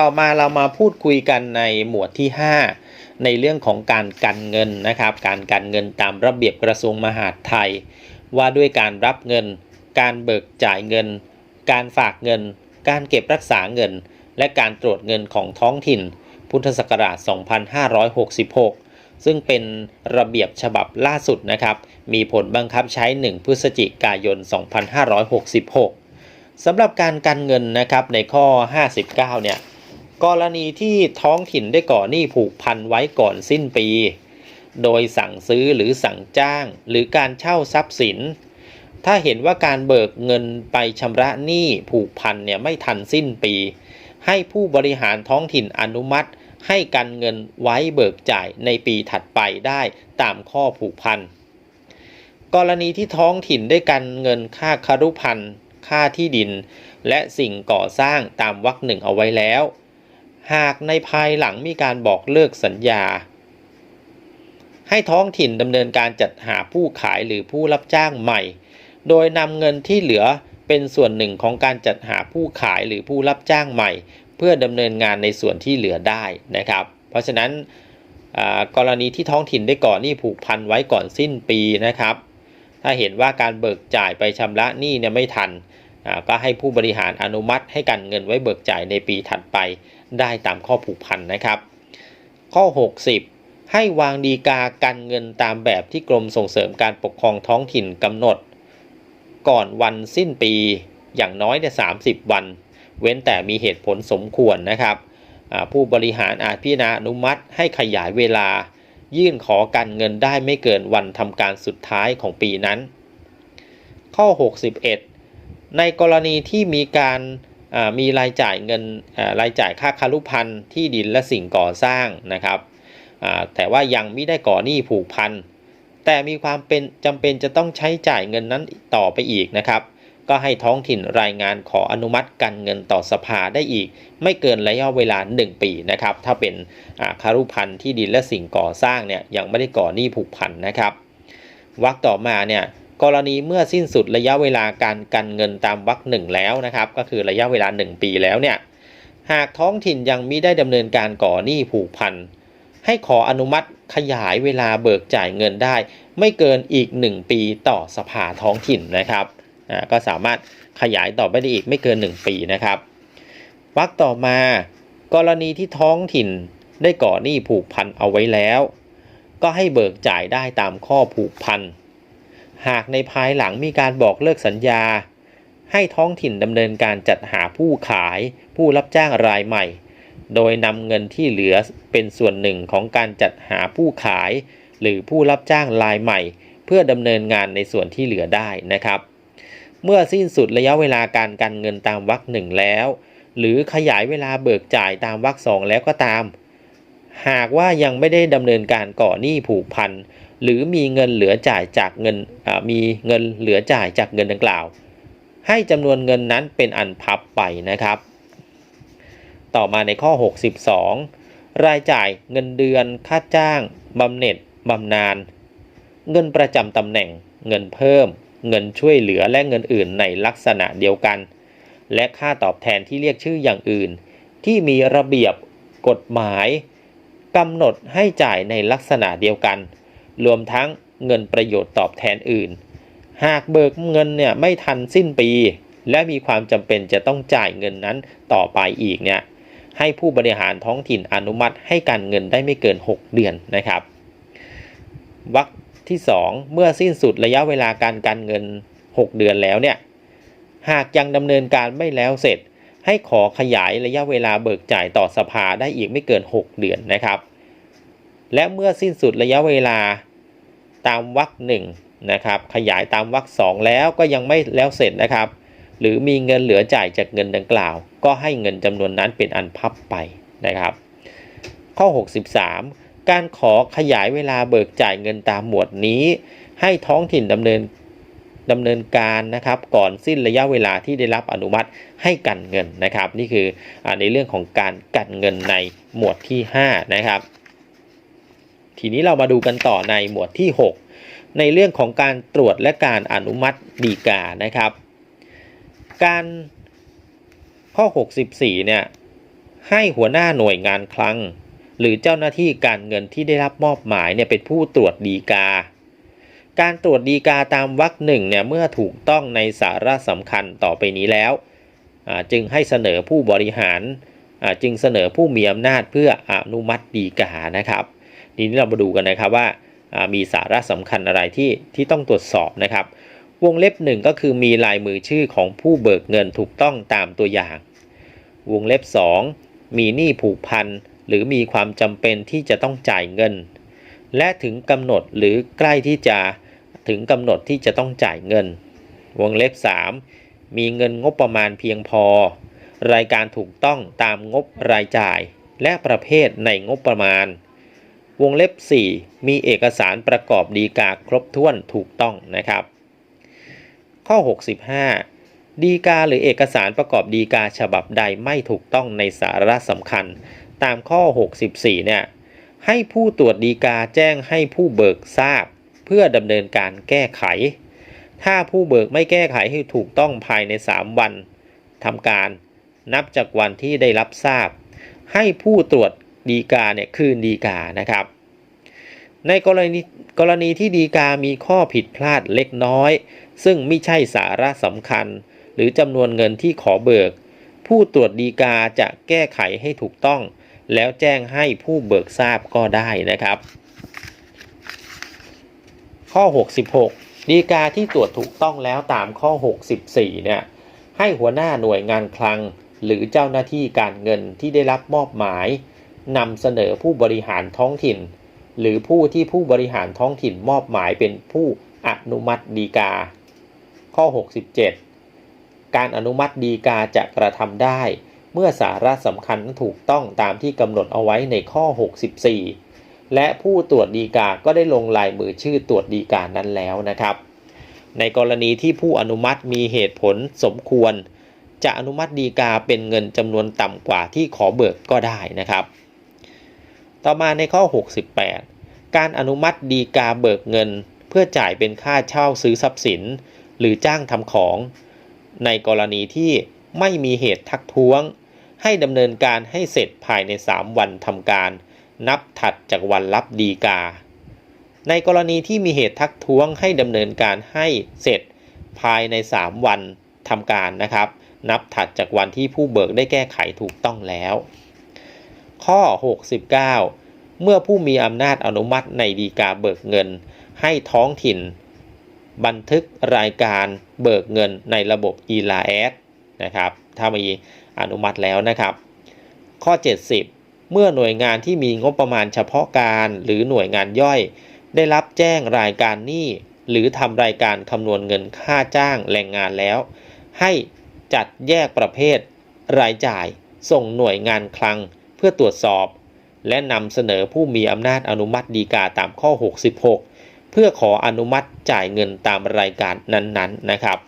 ต่อมาเรามาพูดคุยกันในหมวดที่ 5 ในเรื่องของการกันเงินนะครับ การกันเงินตามระเบียบกระทรวงมหาดไทย ว่าด้วยการรับเงิน การเบิกจ่ายเงิน การฝากเงิน การเก็บรักษาเงิน และการตรวจเงินของท้องถิ่น พุทธศักราช 2566 ซึ่งเป็นระเบียบฉบับล่าสุดนะครับ มีผลบังคับใช้ 1 พฤศจิกายน 2566สำหรับการกันเงินนะครับในข้อ 59 เนี่ย กรณีที่ท้องถิ่นได้ก่อหนี้ผูกพันไว้ก่อนสิ้นปี โดยสั่งซื้อหรือสั่งจ้าง หรือการเช่าทรัพย์สิน ถ้าเห็นว่าการเบิกเงินไปชำระหนี้ผูกพันเนี่ยไม่ทันสิ้นปี ให้ผู้บริหารท้องถิ่นอนุมัติ ให้กันเงินไว้เบิกจ่ายในปีถัดไปได้ตามข้อผูกพัน กรณีที่ท้องถิ่นได้กันเงินค่าคารุพันธ์ค่าที่ดิน และสิ่งก่อสร้างตามวรรคหนึ่งเอาไว้แล้ว หากในภายหลังมีการบอกเลิกสัญญา ให้ท้องถิ่นดำเนินการจัดหาผู้ขายหรือผู้รับจ้างใหม่ โดยนำเงินที่เหลือเป็นส่วนหนึ่งของการจัดหาผู้ขายหรือผู้รับจ้างใหม่ เพื่อดำเนินงานในส่วนที่เหลือได้นะครับ เพราะฉะนั้นกรณีที่ท้องถิ่นได้ก่อหนี้ผูกพันไว้ก่อนสิ้นปีนะครับ ถ้าเห็นว่าการเบิกจ่ายไปชำระหนี้เนี่ยไม่ทันก็ให้ผู้บริหารอนุมัติให้กันเงินไว้เบิกจ่ายในปีถัดไป ได้ตามข้อผูกพันนะครับ ข้อ 60 ให้วางดีกากันเงินตามแบบที่กรมส่งเสริมการปกครองท้องถิ่นกำหนด ก่อนวันสิ้นปีอย่างน้อยเนี่ย30วัน เว้นแต่มีเหตุผลสมควรนะครับผู้บริหารอาจพิจารณาอนุมัติให้ขยายเวลา ยื่นขอกันเงินได้ไม่เกินวันทำการสุดท้ายของปีนั้น ข้อ 61 ในกรณีที่มีการ มีรายจ่ายเงินรายจ่ายค่าคารุพันธ์ที่ดินและสิ่งก่อสร้างนะครับแต่ว่ายังไม่ได้ก่อหนี้ผูกพันแต่มีความเป็นจำเป็นจะต้องใช้จ่ายเงินนั้นต่อไปอีกนะครับ ก็ให้ท้องถิ่นรายงานขออนุมัติกันเงินต่อสภาได้อีก ไม่เกินระยะเวลา 1 ปีนะครับ ถ้าเป็นคารุพันธ์ที่ดินและสิ่งก่อสร้างเนี่ยยังไม่ได้ก่อหนี้ผูกพันนะครับวรรคต่อมาเนี่ย กรณีเมื่อสิ้นสุดระยะเวลาการกันเงินตามวรรคหนึ่งแล้วนะครับ ก็คือระยะเวลา 1 ปีแล้วเนี่ยหากท้องถิ่นยังมิได้ดำเนินการก่อหนี้ผูกพันให้ขออนุมัติขยายเวลาเบิกจ่ายเงินได้ ไม่เกินอีก 1 ปีต่อสภาท้องถิ่นนะครับอ่าก็สามารถขยายต่อไปได้อีกไม่เกิน 1 ปีนะครับวรรคต่อมากรณีที่ท้องถิ่นได้ก่อหนี้ผูกพันเอาไว้แล้ว ก็ให้เบิกจ่ายได้ตามข้อผูกพัน หากในภายหลังมีการบอกเลิกสัญญา ให้ท้องถิ่นดำเนินการจัดหาผู้ขายผู้รับจ้างรายใหม่ โดยนำเงินที่เหลือเป็นส่วนหนึ่งของการจัดหาผู้ขาย หรือผู้รับจ้างรายใหม่ เพื่อดำเนินงานในส่วนที่เหลือได้นะครับ เมื่อสิ้นสุดระยะเวลาการกันเงินตามวรรคหนึ่งแล้ว หรือขยายเวลาเบิกจ่ายตามวรรคสองแล้วก็ตาม หากว่ายังไม่ได้ดำเนินการก่อหนี้ผูกพัน หรือมีเงินเหลือจ่ายจากเงินมีเงินเหลือจ่ายจากเงินดังกล่าว ให้จำนวนเงินนั้นเป็นอันพับไปนะครับ ต่อมาในข้อ 62 รายจ่ายเงินเดือนค่าจ้างบำเหน็จบำนาญเงินประจำตำแหน่ง เงินเพิ่ม เงินช่วยเหลือและเงินอื่นในลักษณะเดียวกัน และค่าตอบแทนที่เรียกชื่ออย่างอื่น ที่มีระเบียบกฎหมายกำหนดให้จ่ายในลักษณะเดียวกัน รวมทั้งเงินประโยชน์ตอบแทนอื่น หากเบิกเงินเนี่ยไม่ทันสิ้นปี และมีความจำเป็นจะต้องจ่ายเงินนั้นต่อไปอีกเนี่ยให้ผู้บริหารท้องถิ่นอนุมัติให้การเงินได้ไม่เกิน 6 เดือนนะครับวรรคที่ 2 เมื่อสิ้นสุดระยะเวลาการการเงิน 6 เดือนแล้วเนี่ยหากยังดำเนินการไม่แล้วเสร็จ ให้ขอขยายระยะเวลาเบิกจ่ายต่อสภาได้อีกไม่เกิน 6 เดือนนะครับ และเมื่อสิ้นสุดระยะเวลา ตามวรรคหนึ่งนะครับ ขยายตามวรรคสองแล้วก็ยังไม่แล้วเสร็จนะครับ หรือมีเงินเหลือจ่ายจากเงินดังกล่าว ก็ให้เงินจำนวนนั้นเป็นอันพับไปนะครับ ข้อ 63 การขอขยายเวลาเบิกจ่ายเงินตามหมวดนี้ ให้ท้องถิ่นดำเนินดำเนินการนะครับก่อนสิ้นระยะเวลาที่ได้รับอนุมัติให้กันเงินนะครับ นี่คืออในเรื่องของการกันเงินในหมวดที่ 5 นะครับ ทีนี้เรามาดูกันต่อในหมวดที่ 6 ในเรื่องของการตรวจและการอนุมัติดีกานะครับ การข้อ 64 เนี่ยให้หัวหน้าหน่วยงานคลัง หรือเจ้าหน้าที่การเงินที่ได้รับมอบหมายเนี่ยเป็นผู้ตรวจดีกา การตรวจดีกาตามวรรคหนึ่งเนี่ยเมื่อถูกต้องในสาระสำคัญต่อไปนี้แล้ว จึงให้เสนอผู้บริหาร จึงเสนอผู้มีอำนาจเพื่ออนุมัติดีกานะครับ ทีนี้เรามาดูกันนะครับว่ามีสาระสำคัญอะไรที่ที่ต้องตรวจสอบนะครับ วงเล็บหนึ่งก็คือมีลายมือชื่อของผู้เบิกเงินถูกต้องตามตัวอย่าง วงเล็บ 2 มีหนี้ผูกพันหรือมีความจำเป็นที่จะต้องจ่ายเงิน และถึงกำหนดหรือใกล้ที่จะถึงกำหนดที่จะต้องจ่ายเงิน วงเล็บ 3 มีเงินงบประมาณเพียงพอ รายการถูกต้องตามงบรายจ่าย และประเภทในงบประมาณ วงเล็บ 4 มีเอกสารประกอบดีกาครบถ้วนถูกต้องนะครับ ข้อ 65 ดีกาหรือเอกสารประกอบดีกาฉบับใดไม่ถูกต้องในสาระสำคัญ ตามข้อ 64 เนี่ย ให้ผู้ตรวจดีกาแจ้งให้ผู้เบิกทราบ เพื่อดำเนินการแก้ไข ถ้าผู้เบิกไม่แก้ไขให้ถูกต้องภายใน 3 วันทำการนับจากวันที่ได้รับทราบ ให้ผู้ตรวจ ดีกาเนี่ยคืนดีกานะครับ ในกรณีกรณีที่ดีกามีข้อผิดพลาดเล็กน้อย ซึ่งไม่ใช่สาระสำคัญ หรือจำนวนเงินที่ขอเบิก ผู้ตรวจดีกาจะแก้ไขให้ถูกต้อง แล้วแจ้งให้ผู้เบิกทราบก็ได้นะครับ ข้อ 66 ดีกาที่ตรวจถูกต้องแล้วตามข้อ 64 เนี่ยให้หัวหน้าหน่วยงานคลังหรือเจ้าหน้าที่การเงินที่ได้รับมอบหมาย นำเสนอผู้บริหารท้องถิ่น หรือผู้ที่ผู้บริหารท้องถิ่นมอบหมายเป็นผู้อนุมัติดีกา ข้อ 67 การอนุมัติดีกาจะกระทำได้ เมื่อสาระสำคัญถูกต้องตามที่กำหนดเอาไว้ในข้อ 64 และผู้ตรวจดีกา ก็ได้ลงลายมือชื่อตรวจดีกานั้นแล้วนะครับ ในกรณีที่ผู้อนุมัติมีเหตุผลสมควรจะอนุมัติดีกาเป็นเงินจำนวนต่ำกว่าที่ขอเบิกก็ได้นะครับ ต่อมาในข้อ 68 การอนุมัติดีกาเบิกเงิน เพื่อจ่ายเป็นค่าเช่าซื้อทรัพย์สิน หรือจ้างทำของ ในกรณีที่ไม่มีเหตุทักท้วง ให้ดำเนินการให้เสร็จภายใน 3 วันทำการ นับถัดจากวันรับดีกา ในกรณีที่มีเหตุทักท้วงให้ดำเนินการให้เสร็จภายใน 3 วันทำการนะครับ นับถัดจากวันที่ผู้เบิกได้แก้ไขถูกต้องแล้ว ข้อ 69 เมื่อผู้มีอำนาจอนุมัติในดีกาเบิกเงิน ให้ท้องถิ่น บันทึกรายการเบิกเงินในระบบ e l a s นะครับ ถ้ามีอนุมัติแล้วนะครับ ข้อ 70 เมื่อหน่วยงานที่มีงบประมาณเฉพาะการหรือหน่วยงานย่อย ได้รับแจ้งรายการหนี้หรือทำรายการคำนวณเงินค่าจ้างแรงงานแล้ว ให้จัดแยกประเภทรายจ่ายส่งหน่วยงานคลัง เพื่อตรวจสอบ และนำเสนอผู้มีอำนาจอนุมัติดีกาตามข้อ 66 เพื่อขออนุมัติจ่ายเงินตามรายการนั้นๆนะครับ